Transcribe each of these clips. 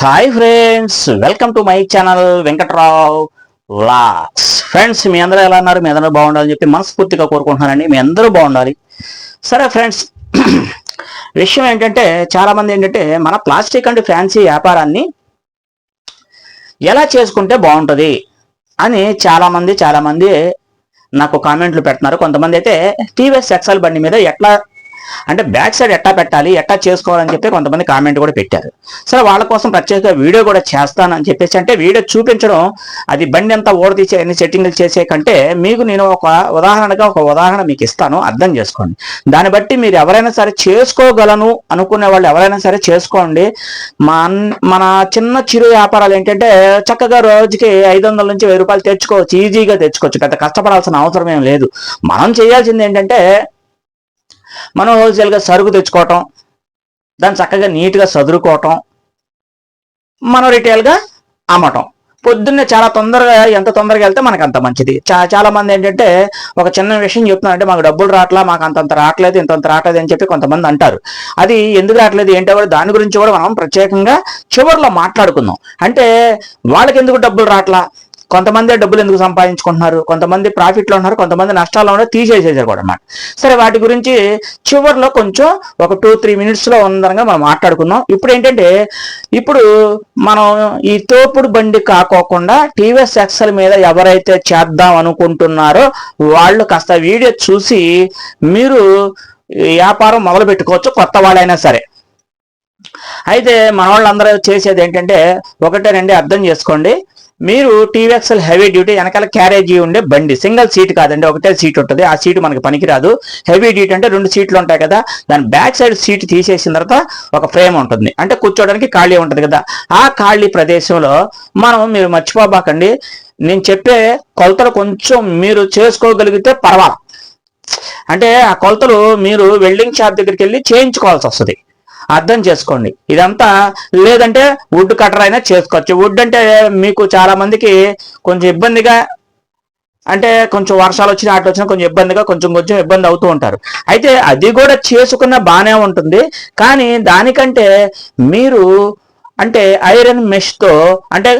Hi friends welcome to my channel Venkatrao vlogs friends మీ అందరూ ఎలా ఉన్నారు? మీ అందరూ బాగుండాలని చెప్పి మనస్ఫూర్తిగా కోరుకుంటున్నానండి. మీ అందరూ బాగుండాలి. సరే ఫ్రెండ్స్ విషయం ఏంటంటే చాలామంది ఏంటంటే మన ప్లాస్టిక్ అండ్ ఫ్యాన్సీ వ్యాపారాన్ని ఎలా చేసుకుంటే బాగుంటుంది అని చాలామంది చాలామంది నాకు కామెంట్లు పెడుతున్నారు. కొంతమంది అయితే టీవీఎస్ ఎక్సల్ బండి మీద ఎట్లా అంటే బ్యాక్ సైడ్ ఎట్టా పెట్టాలి ఎట్టా చేసుకోవాలని చెప్పి కొంతమంది కామెంట్ కూడా పెట్టారు. సరే వాళ్ళ కోసం ప్రత్యేక వీడియో కూడా చేస్తానని చెప్పేసి అంటే వీడియో చూపించడం అది బండి అంతా ఓడతీసే అన్ని సెట్టింగ్లు చేసే కంటే మీకు నేను ఒక ఉదాహరణగా ఒక ఉదాహరణ మీకు ఇస్తాను అర్థం చేసుకోండి. దాన్ని బట్టి మీరు ఎవరైనా సరే చేసుకోగలను అనుకునే వాళ్ళు ఎవరైనా సరే చేసుకోండి. మన చిన్న చిరు వ్యాపారాలు ఏంటంటే చక్కగా రోజుకి ఐదు వందల నుంచి వెయ్యి రూపాయలు తెచ్చుకోవచ్చు ఈజీగా తెచ్చుకోవచ్చు పెద్ద కష్టపడాల్సిన అవసరం ఏం లేదు. మనం చేయాల్సింది ఏంటంటే మనం హోల్సేల్గా సరుకు తెచ్చుకోవటం దాన్ని చక్కగా నీట్గా సదురుకోవటం మనం రిటైల్గా అమ్మటం. పొద్దున్నే చాలా తొందరగా ఎంత తొందరగా వెళ్తే మనకు అంత మంచిది. చా చాలా మంది ఏంటంటే ఒక చిన్న విషయం చెప్తున్నారంటే మాకు డబ్బులు రావట్లా మాకు అంతంత రావట్లేదు ఇంతంత రావట్లేదు అని చెప్పి కొంతమంది అంటారు. అది ఎందుకు రావట్లేదు ఏంటో కూడా దాని గురించి కూడా మనం ప్రత్యేకంగా చివరిలో మాట్లాడుకుందాం. అంటే వాళ్ళకి ఎందుకు డబ్బులు రావట్లా? కొంతమంది డబ్బులు ఎందుకు సంపాదించుకుంటున్నారు? కొంతమంది ప్రాఫిట్లో ఉన్నారు కొంతమంది నష్టాల్లో ఉన్నారు తీసేసేసారు కూడా అన్నమాట. సరే వాటి గురించి చివరిలో కొంచెం ఒక టూ త్రీ మినిట్స్లో ఉందనగా మనం మాట్లాడుకున్నాం ఇప్పుడు ఏంటంటే ఇప్పుడు మనం ఈ తోపుడు బండి కాకోకుండా టీవీఎస్ ఎక్సెల్ మీద ఎవరైతే చేద్దాం అనుకుంటున్నారో వాళ్ళు కాస్త వీడియో చూసి మీరు వ్యాపారం మొదలు పెట్టుకోవచ్చు కొత్త వాళ్ళైనా సరే. అయితే మన వాళ్ళందరూ చేసేది ఏంటంటే ఒకటే రెండు అర్థం చేసుకోండి. మీరు టీవీఎక్స్ఎల్ హెవీ డ్యూటీ వెనకాల క్యారేజీ ఉండే బండి. సింగిల్ సీట్ కాదండి ఒకటే సీట్ ఉంటుంది. ఆ సీట్ మనకి పనికిరాదు. హెవీ డ్యూటీ అంటే రెండు సీట్లు ఉంటాయి కదా దాని బ్యాక్ సైడ్ సీట్ తీసేసిన తర్వాత ఒక ఫ్రేమ్ ఉంటుంది. అంటే కూర్చోడానికి ఖాళీ ఉంటుంది కదా. ఆ ఖాళీ ప్రదేశంలో మనం మీరు మర్చిపోబాకండి నేను చెప్పే కొలతలు కొంచెం మీరు చేసుకోగలిగితే పర్వాలేదు. అంటే ఆ కొలతలు మీరు వెల్డింగ్ షాప్ దగ్గరికి వెళ్ళి చేయించుకోవాల్సి వస్తుంది. అర్థం చేసుకోండి. ఇదంతా లేదంటే వుడ్ కటర్ అయినా చేసుకోవచ్చు. వుడ్ అంటే మీకు చాలా మందికి కొంచెం ఇబ్బందిగా అంటే కొంచెం వర్షాలు వచ్చినా అటు వచ్చినా కొంచెం ఇబ్బందిగా కొంచెం కొంచెం ఇబ్బంది అవుతూ ఉంటారు. అయితే అది కూడా చేసుకున్న బాగానే ఉంటుంది. కానీ దానికంటే మీరు అంటే ఐరన్ మెష్తో అంటే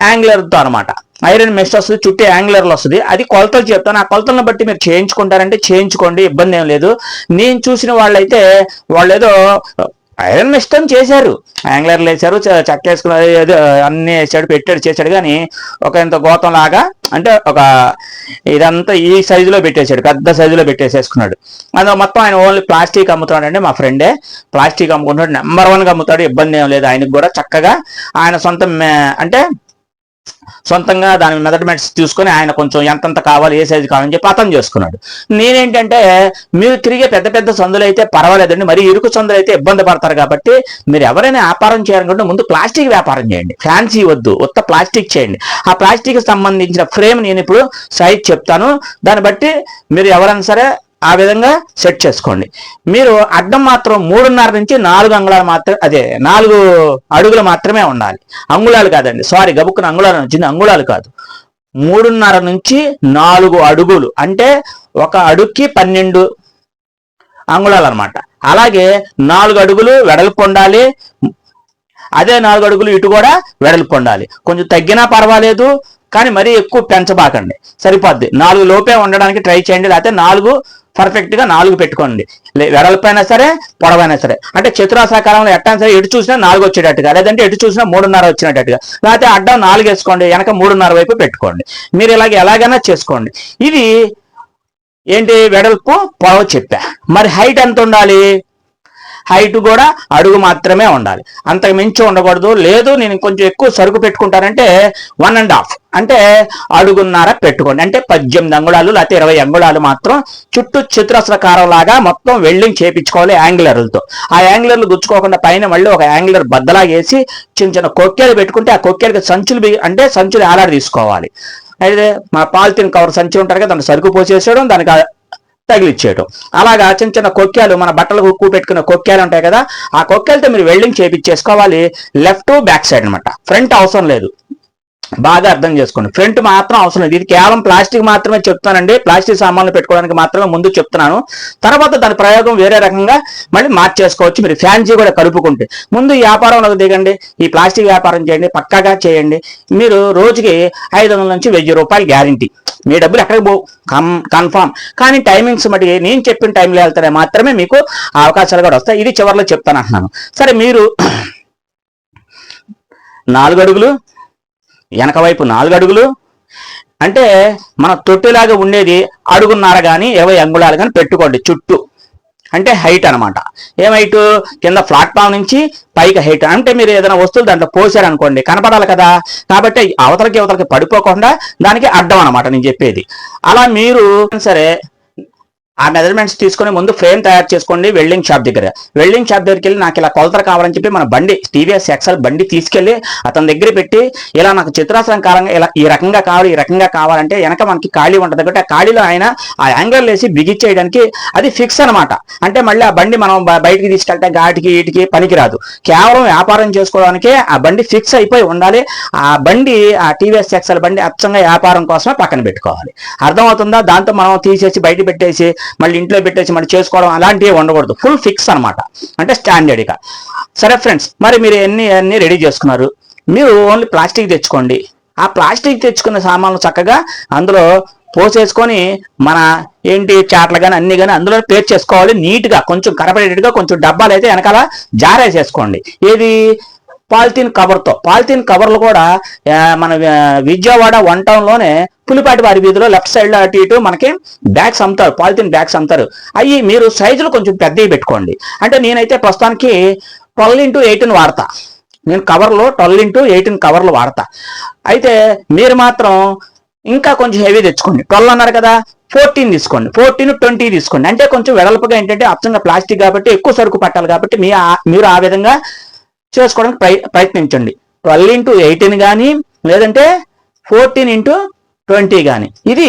యాంగ్లర్తో అనమాట ఐరన్ మెష్ వస్తుంది చుట్టూ యాంగులర్లు వస్తుంది. అది కొలతలు చెప్తాను. ఆ కొలతలను బట్టి మీరు చేయించుకుంటారంటే చేయించుకోండి ఇబ్బంది ఏం లేదు. నేను చూసిన వాళ్ళైతే వాళ్ళు ఏదో ఐరన్ మెస్టం చేశారు. యాంగ్లర్లు వేశారు చెక్క వేసుకున్నారు ఏదో అన్ని వేసాడు పెట్టాడు చేశాడు. కానీ ఒక ఇంత గోతం లాగా అంటే ఒక ఇదంతా ఈ సైజులో పెట్టేశాడు పెద్ద సైజులో పెట్టేసేసుకున్నాడు. అందులో మొత్తం ఆయన ఓన్లీ ప్లాస్టిక్ అమ్ముతున్నాడు అండి మా ఫ్రెండే ప్లాస్టిక్ అమ్ముకుంటాడు నెంబర్ వన్గా అమ్ముతాడు ఇబ్బంది ఏం లేదు. ఆయనకు కూడా చక్కగా ఆయన సొంత మే- అంటే సొంతంగా దాని మెజర్మెంట్స్ తీసుకొని ఆయన కొంచెం ఎంతంత కావాలి ఏ సైజు కావాలని చెప్పి అతను చేసుకున్నాడు. నేనేంటంటే మీరు తిరిగే పెద్ద పెద్ద సందులు అయితే పర్వాలేదండి మరి ఇరుకు సందులు అయితే ఇబ్బంది పడతారు కాబట్టి మీరు ఎవరైనా వ్యాపారం చేయాలనుకుంటే ముందు ప్లాస్టిక్ వ్యాపారం చేయండి. ఫ్యాన్సీ వద్దు ఉత్త ప్లాస్టిక్ చేయండి. ఆ ప్లాస్టిక్ సంబంధించిన ఫ్రేమ్ నేను ఇప్పుడు సైజ్ చెప్తాను. దాన్ని బట్టి మీరు ఎవరైనా సరే ఆ విధంగా సెట్ చేసుకోండి. మీరు అడ్డం మాత్రం మూడున్నర నుంచి నాలుగు అంగుళాలు మాత్రం అదే నాలుగు అడుగులు మాత్రమే ఉండాలి. అంగుళాలు కాదండి. సారీ గబుక్కున అంగుళాలు వచ్చింది అంగుళాలు కాదు. మూడున్నర నుంచి నాలుగు అడుగులు. అంటే ఒక అడుగుకి పన్నెండు అంగుళాలు అనమాట అలాగే నాలుగు అడుగులు వెడల్పు ఉండాలి అదే నాలుగు అడుగులు ఇటు కూడా వెడల్పు ఉండాలి కొంచెం తగ్గినా పర్వాలేదు కానీ మరీ ఎక్కువ పెంచబాకండి. సరిపోద్ది. నాలుగు లోపే ఉండడానికి ట్రై చేయండి. లేకపోతే నాలుగు పర్ఫెక్ట్గా నాలుగు పెట్టుకోండి. లే- వెడల్పైనా సరే పొడవైనా సరే. అంటే చతురాసాకారంలో ఎట్టైనా సరే ఎటు చూసినా నాలుగు వచ్చేటట్టుగా లేదంటే ఎటు చూసినా మూడున్నర వచ్చినట్టుగా. లేకపోతే అడ్డం నాలుగు వేసుకోండి వెనక మూడున్నర వైపు పెట్టుకోండి. మీరు ఇలాగ ఎలాగైనా చేసుకోండి. ఇది ఏంటి వెడల్పు? పొడవు చెప్పా. మరి హైట్ ఎంత ఉండాలి? హైట్ కూడా అడుగు మాత్రమే ఉండాలి. అంతకు మించి ఉండకూడదు. లేదు నేను కొంచెం ఎక్కువ సరుకు పెట్టుకుంటానంటే వన్ అండ్ హాఫ్ అంటే అడుగున్నర పెట్టుకోండి. అంటే పద్దెనిమిది అంగుళాలు లేకపోతే ఇరవై అంగుళాలు మాత్రం చుట్టూ చతురస్రకారం లాగా మొత్తం వెల్డింగ్ చేపించుకోవాలి యాంగులర్లతో. ఆ యాంగులర్లు గుచ్చుకోకుండా పైన మళ్ళీ ఒక యాంగులర్ బద్దలా వేసి చిన్న చిన్న కొక్కేలు పెట్టుకుంటే ఆ కొక్కేలకి సంచులు అంటే సంచులు ఏలాడ తీసుకోవాలి. అయితే మా పాలిథిన్ కవర్ సంచి ఉంటారు కదా దాన్ని సరుకు పోసేసేయడం దానికి తగిలిచ్చేయడం. తగిలిచ్చేయటం అలాగా చిన్న చిన్న కొక్కాలు మన బట్టలు ఉక్కు పెట్టుకున్న కొక్కాలు ఉంటాయి కదా ఆ కొక్కాలతో మీరు వెల్డింగ్ చేపించేసుకోవాలి లెఫ్ట్ బ్యాక్ సైడ్ అన్నమాట. ఫ్రంట్ అవసరం లేదు. బాగా అర్థం చేసుకోండి. ఫ్రంట్ మాత్రం అవసరం లేదు. ఇది కేవలం ప్లాస్టిక్ మాత్రమే చెప్తానండి ప్లాస్టిక్ సామాన్లు పెట్టుకోవడానికి మాత్రమే ముందు చెప్తున్నాను. తర్వాత దాని ప్రయోగం వేరే రకంగా మళ్ళీ మార్చేసుకోవచ్చు. మీరు ఫ్యాన్సీ కూడా కలుపుకుంటే. ముందు ఈ వ్యాపారంలో దిగండి. ఈ ప్లాస్టిక్ వ్యాపారం చేయండి. పక్కాగా చేయండి. మీరు రోజుకి ఐదు వందల నుంచి వెయ్యి రూపాయలు గ్యారంటీ. మీ డబ్బులు ఎక్కడికి పోవు. కన్ఫామ్. కానీ టైమింగ్స్ మటుకి నేను చెప్పిన టైంలో వెళ్తానే మాత్రమే మీకు అవకాశాలు కూడా వస్తాయి. ఇది చివరిలో చెప్తాను అంటున్నాను సరే మీరు నాలుగు అడుగులు వెనక వైపు నాలుగు అడుగులు. అంటే మన తొట్టిలాగా ఉండేది అడుగున్నార కానీ ఇరవై అంగుళాలు కానీ పెట్టుకోండి చుట్టూ. అంటే హైట్ అనమాట ఏం హైట్? కింద ప్లాట్ఫామ్ నుంచి పైకి హైట్. అంటే మీరు ఏదైనా వస్తువులు దాంట్లో పోసారనుకోండి కనపడాలి కదా. కాబట్టి అవతలకి అవతలకి పడిపోకుండా దానికి అడ్డం అనమాట నేను చెప్పేది. అలా మీరు సరే ఆ మెజర్మెంట్స్ తీసుకొని ముందు ఫ్రేమ్ తయారు చేసుకోండి వెల్డింగ్ షాప్ దగ్గర. వెల్డింగ్ షాప్ దగ్గరికి వెళ్ళి నాకు ఇలా కొలతలు కావాలని చెప్పి మన బండి టీవీఎస్ ఎక్సెల్ బండి తీసుకెళ్ళి అతని దగ్గర పెట్టి ఇలా నాకు చిత్రాసనం కాలంగా ఇలా ఈ రకంగా కావాలి ఈ రకంగా కావాలంటే వెనక మనకి ఖాళీ ఉంటుంది కాబట్టి ఆ ఖాళీలో ఆయన ఆ యాంగిల్ వేసి బిగిచ్చేయడానికి అది ఫిక్స్ అన్నమాట. అంటే మళ్ళీ ఆ బండి మనం బయటికి తీసుకెళ్తే ఘాటికి వీటికి పనికిరాదు. కేవలం వ్యాపారం చేసుకోవడానికే ఆ బండి ఫిక్స్ అయిపోయి ఉండాలి. ఆ బండి ఆ టీవీఎస్ ఎక్సెల్ బండి అచ్చంగా వ్యాపారం కోసమే పక్కన పెట్టుకోవాలి. అర్థమవుతుందా? దాంతో మనం తీసేసి బయట పెట్టేసి మళ్ళీ ఇంట్లో పెట్టేసి మళ్ళీ చేసుకోవడం అలాంటివి ఉండకూడదు. ఫుల్ ఫిక్స్ అన్నమాట. అంటే స్టాండర్డ్గా సరే ఫ్రెండ్స్ మరి మీరు ఎన్ని అన్ని రెడీ చేసుకున్నారు? మీరు ఓన్లీ ప్లాస్టిక్ తెచ్చుకోండి. ఆ ప్లాస్టిక్ తెచ్చుకున్న సామాన్లు చక్కగా అందులో పోసేసుకొని మన ఏంటి చాట్లు కానీ అన్ని కానీ అందులో పేర్ చేసుకోవాలి నీట్గా కొంచెం కనపడేటట్టుగా కొంచెం డబ్బాలు అయితే వెనకాల జారేసేసుకోండి. ఏది? పాలిథిన్ కవర్తో. పాలిథిన్ కవర్లు కూడా మన విజయవాడ వన్ టౌన్లోనే పులిపాటి వారి వీధిలో లెఫ్ట్ సైడ్లో అటు ఇటు మనకి బ్యాగ్స్ అమ్ముతారు పాలిథిన్ బ్యాగ్స్ అమ్ముతారు. అవి మీరు సైజులు కొంచెం పెద్దవి పెట్టుకోండి. అంటే నేనైతే ప్రస్తుతానికి ట్వెల్వ్ ఇంటూ ఎయిటీన్ వాడతా. నేను కవర్లో ట్వెల్వ్ ఇంటూ ఎయిటీన్ కవర్లు వాడతా. అయితే మీరు మాత్రం ఇంకా కొంచెం హెవీ తెచ్చుకోండి. ట్వెల్వ్ అన్నారు కదా ఫోర్టీన్ తీసుకోండి. ఫోర్టీన్ ట్వంటీ తీసుకోండి. అంటే కొంచెం వెడల్పుగా ఏంటంటే అచ్చంగా ప్లాస్టిక్ కాబట్టి ఎక్కువ సరుకు పట్టాలి కాబట్టి మీ మీరు ఆ విధంగా చేసుకోవడానికి ప్రయ ప్రయత్నించండి. ట్వెల్వ్ ఇంటూ ఎయిటీన్ కానీ లేదంటే ఫోర్టీన్ ఇంటూ ట్వంటీ కానీ ఇది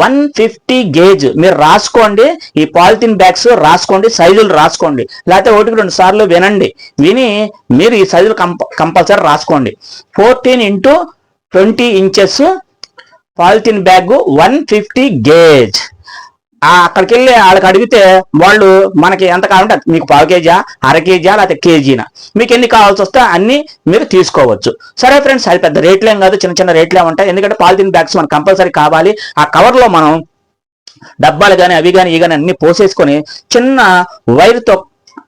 వన్ ఫిఫ్టీ గేజ్. మీరు రాసుకోండి ఈ పాలిథిన్ బ్యాగ్స్ రాసుకోండి సైజులు రాసుకోండి. లేకపోతే ఒకటికి రెండు సార్లు వినండి. విని మీరు ఈ సైజులు కంప కంపల్సరీ రాసుకోండి. Fourteen into twenty inches polythene bag one fifty gauge. ఆ అక్కడికి వెళ్ళి వాళ్ళకి అడిగితే వాళ్ళు మనకి ఎంత కావాలంటే అది మీకు పావు కేజా అర కేజా లేకపోతే కేజీనా. మీకు ఎన్ని కావాల్సి వస్తే అన్ని మీరు తీసుకోవచ్చు. సరే ఫ్రెండ్స్ అది పెద్ద రేట్లేం కాదు చిన్న చిన్న రేట్లే ఉంటాయి. ఎందుకంటే పాలిథిన్ బ్యాగ్స్ మనకు కంపల్సరీ కావాలి. ఆ కవర్లో మనం డబ్బాలు కానీ అవి కానీ ఇవి కానీ అన్ని పోసేసుకొని చిన్న వైర్తో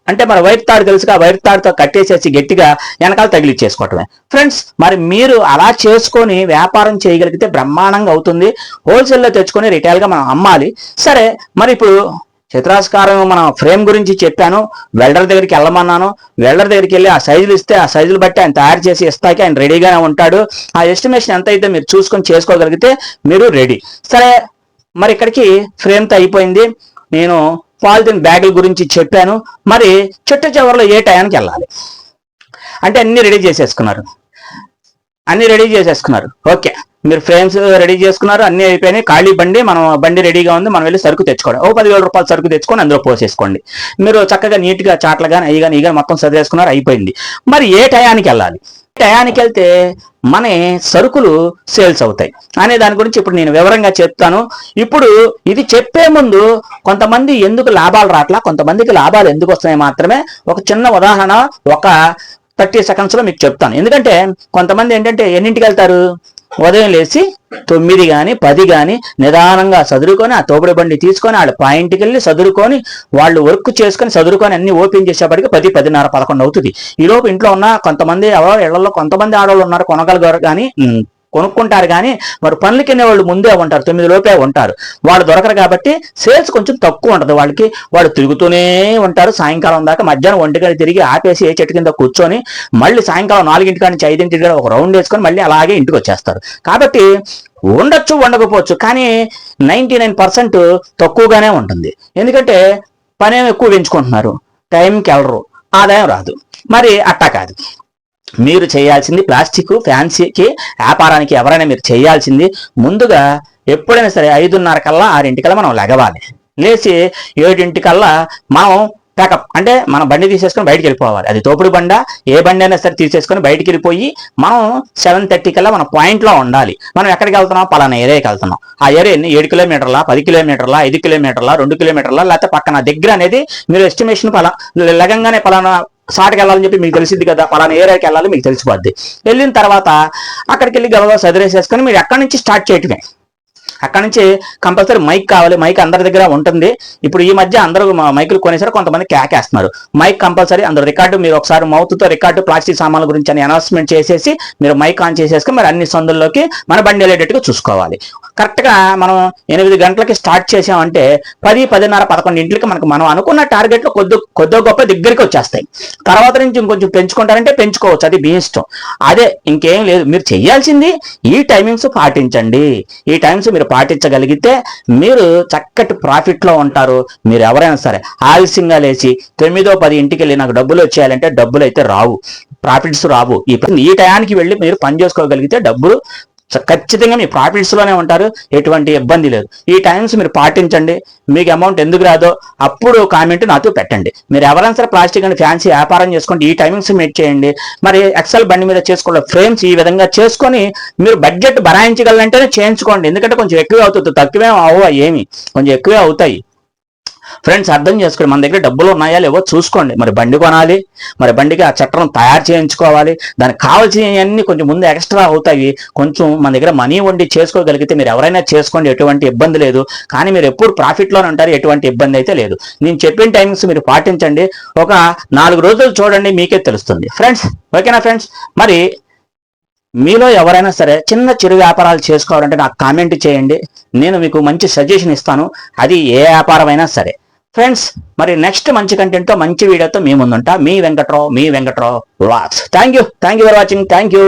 అంటే మన వైర్ తాడు తెలుసుగా వైర్ తాడుతో కట్టేసేసి గట్టిగా వెనకాల తగిలిచ్చేసుకోవటమే. ఫ్రెండ్స్ మరి మీరు అలా చేసుకొని వ్యాపారం చేయగలిగితే బ్రహ్మాండంగా అవుతుంది. హోల్సేల్లో తెచ్చుకొని రిటైల్గా మనం అమ్మాలి. సరే మరి ఇప్పుడు చిత్రాస్కారం మన ఫ్రేమ్ గురించి చెప్పాను. వెల్డర్ దగ్గరికి వెళ్ళమన్నాను. వెల్డర్ దగ్గరికి వెళ్ళి ఆ సైజులు ఇస్తే ఆ సైజులు బట్టి ఆయన తయారు చేసి ఇస్తాకి ఆయన రెడీగానే ఉంటాడు. ఆ ఎస్టిమేషన్ ఎంత అయితే మీరు చూసుకొని చేసుకోగలిగితే మీరు రెడీ సరే మరి ఇక్కడికి ఫ్రేమ్తో అయిపోయింది. నేను పాలిథిన్ బ్యాగుల గురించి చెప్పాను. మరి చుట్ట చివరిలో ఏ టయానికి వెళ్ళాలి? అంటే అన్ని రెడీ చేసేసుకున్నారు. అన్ని రెడీ చేసేసుకున్నారు. ఓకే. మీరు ఫ్రేమ్స్ రెడీ చేసుకున్నారు. అన్ని అయిపోయినాయి. ఖాళీ బండి మనం బండి రెడీగా ఉంది. మనం వెళ్ళి సరుకు తెచ్చుకోండి ఓ పదివేల రూపాయలు సరుకు తెచ్చుకొని అందులో పోసేసుకోండి. మీరు చక్కగా నీట్గా చాట్లు కానీ అవి కానీ ఇవి కానీ మొత్తం సర్దేసుకున్నారు. అయిపోయింది. మరి ఏ టయానికి వెళ్ళాలి? టయానికి వెళ్తే మన సరుకులు సేల్స్ అవుతాయి. అనే దాని గురించి ఇప్పుడు నేను వివరంగా చెప్తాను. ఇప్పుడు ఇది చెప్పే ముందు కొంతమంది ఎందుకు లాభాలు రాట్లా కొంతమందికి లాభాలు ఎందుకు వస్తున్నాయి మాత్రమే ఒక చిన్న ఉదాహరణ ఒక థర్టీ సెకండ్స్లో మీకు చెప్తాను. ఎందుకంటే కొంతమంది ఏంటంటే ఎన్నింటికి వెళ్తారు? ఉదయం లేచి తొమ్మిది కానీ పది కానీ నిదానంగా చదువుకొని ఆ తోపుడు బండి తీసుకొని వాళ్ళ పాయింట్కి వెళ్ళి చదువుకొని వాళ్ళు వర్క్ చేసుకొని చదువుకొని అన్ని ఓపెన్ చేసేప్పటికి పది పదిన్నర పదకొండు అవుతుంది. ఈ లోపు ఇంట్లో ఉన్న కొంతమంది ఎవరో ఇళ్ళలో కొంతమంది ఆడవాళ్ళు ఉన్నారు కొనగలిగారు కానీ కొనుక్కుంటారు కానీ మరి పనులకి వెళ్ళే వాళ్ళు ముందే ఉంటారు తొమ్మిది లోపే ఉంటారు. వాళ్ళు దొరకరు కాబట్టి సేల్స్ కొంచెం తక్కువ ఉంటుంది వాళ్ళకి. వాళ్ళు తిరుగుతూనే ఉంటారు. సాయంకాలం దాకా మధ్యాహ్నం ఒంటిగంట తిరిగి ఆపేసి ఏ చెట్టు కింద కూర్చొని మళ్ళీ సాయంకాలం నాలుగింటి నుంచి ఐదింటి ఒక రౌండ్ వేసుకొని మళ్ళీ అలాగే ఇంటికి వచ్చేస్తారు. కాబట్టి ఉండొచ్చు ఉండకపోవచ్చు కానీ నైంటీ నైన్ పర్సెంట్ తక్కువగానే ఉంటుంది. ఎందుకంటే పనేమి ఎక్కువ పెంచుకుంటున్నారు. టైంకి వెళ్ళరు. ఆదాయం రాదు. మరి అట్టా కాదు. మీరు చేయాల్సింది ప్లాస్టిక్ ఫ్యాన్సీకి వ్యాపారానికి ఎవరైనా మీరు చేయాల్సింది. ముందుగా ఎప్పుడైనా సరే ఐదున్నర కల్లా ఆరింటికల్లా మనం లెగవాలి. లేచి ఏడింటికల్లా మనం ప్యాకప్ అంటే మన బండి తీసేసుకొని బయటికి వెళ్ళిపోవాలి. అది తోపుడు బండ ఏ బండి అయినా సరే తీసేసుకొని బయటికి వెళ్ళిపోయి మనం సెవెన్ థర్టీ కల్లా మన పాయింట్లో ఉండాలి. మనం ఎక్కడికి వెళ్తున్నాం? పలానా ఏరియాకి వెళ్తున్నాం. ఆ ఏరియాని ఏడు కిలోమీటర్ల పది కిలోమీటర్ల ఐదు కిలోమీటర్ల రెండు కిలోమీటర్ల లేకపోతే పక్కన దగ్గర అనేది మీరు ఎస్టిమేషన్ పలా లగంగానే పలానా సాటికి వెళ్ళాలని చెప్పి మీకు తెలిసింది కదా పలానా ఏరియాకి వెళ్ళాలి మీకు తెలిసిపోద్ది. వెళ్ళిన తర్వాత అక్కడికి వెళ్ళి గబగబా సదిరేసేసుకొని మీరు ఎక్కడి నుంచి స్టార్ట్ చేయటమే. అక్కడ నుంచి కంపల్సరీ మైక్ కావాలి. మైక్ అందరి దగ్గర ఉంటుంది. ఇప్పుడు ఈ మధ్య అందరూ మైకులు కొనేసారు కొంతమంది కేకేస్తున్నారు మైక్ కంపల్సరీ అందరూ రికార్డు మీరు ఒకసారి మౌత్తో తో రికార్డు ప్లాస్టిక్ సామాన్ల గురించి అని అనౌన్స్మెంట్ చేసేసి మీరు మైక్ ఆన్ చేసేసుకుని మరి అన్ని సందుల్లోకి మన బండి వెళ్ళేటట్టుగా చూసుకోవాలి. కరెక్ట్గా మనం ఎనిమిది గంటలకి స్టార్ట్ చేసామంటే పది పదిన్నర పదకొండింటికి మనకు మనం అనుకున్న టార్గెట్లో కొద్ది కొద్ది గొప్ప దగ్గరికి వచ్చేస్తాయి. తర్వాత నుంచి ఇంకొంచెం పెంచుకుంటారంటే పెంచుకోవచ్చు. అది మీ ఇష్టం. అదే ఇంకేం లేదు. మీరు చేయాల్సింది ఈ టైమింగ్స్ పాటించండి. ఈ టైమ్స్ మీరు పాటించగలిగితే మీరు చక్కటి ప్రాఫిట్లో ఉంటారు. మీరు ఎవరైనా సరే ఆలస్యంగా లేచి తొమ్మిదో పది ఇంటికి వెళ్ళి నాకు డబ్బులు వచ్చేయాలంటే డబ్బులు అయితే రావు. ప్రాఫిట్స్ రావు. ఈ ఈ టయానికి వెళ్ళి మీరు పని చేసుకోగలిగితే డబ్బులు ఖచ్చితంగా మీ ప్రాఫిట్స్లోనే ఉంటారు ఎటువంటి ఇబ్బంది లేదు. ఈ టైమ్స్ మీరు పాటించండి. మీకు అమౌంట్ ఎందుకు రాదో అప్పుడు కామెంట్ నాతో పెట్టండి. మీరు ఎవరైనా సరే ప్లాస్టిక్ అండ్ ఫ్యాన్సీ వ్యాపారం చేసుకోండి ఈ టైమింగ్స్ మీట్ చేయండి. మరి ఎక్సెల్ బండి మీద చేసుకోవడం ఫ్రేమ్స్ ఈ విధంగా చేసుకొని మీరు బడ్జెట్ భరాయించగలంటేనే చేయించుకోండి. ఎందుకంటే కొంచెం ఎక్కువే అవుతుంది. తక్కువే అవ్వ ఏమి కొంచెం ఎక్కువే అవుతాయి. ఫ్రెండ్స్ అర్థం చేసుకోండి. మన దగ్గర డబ్బులు ఉన్నాయా లేవో చూసుకోండి. మరి బండి కొనాలి మరి బండికి ఆ చట్టం తయారు చేయించుకోవాలి. దానికి కావాల్సినవన్నీ కొంచెం ముందు ఎక్స్ట్రా అవుతాయి. కొంచెం మన దగ్గర మనీ వండి చేసుకోగలిగితే మీరు ఎవరైనా చేసుకోండి ఎటువంటి ఇబ్బంది లేదు. కానీ మీరు ఎప్పుడు ప్రాఫిట్లోనే ఉంటారు ఎటువంటి ఇబ్బంది అయితే లేదు. నేను చెప్పిన టైమింగ్స్ మీరు పాటించండి. ఒక నాలుగు రోజులు చూడండి మీకే తెలుస్తుంది. ఫ్రెండ్స్ ఓకేనా ఫ్రెండ్స్ మరి మీలో ఎవరైనా సరే చిన్న చిరు వ్యాపారాలు చేసుకోవాలంటే నాకు కామెంట్ చేయండి. నేను మీకు మంచి సజెషన్ ఇస్తాను. అది ఏ వ్యాపారం అయినా సరే. ఫ్రెండ్స్ మరి నెక్స్ట్ మంచి కంటెంట్తో మంచి వీడియోతో మీ ముందుంటా. మీ వెంకట్రావు మీ Venkatrao vlogs. Thank you thank you for watching thank you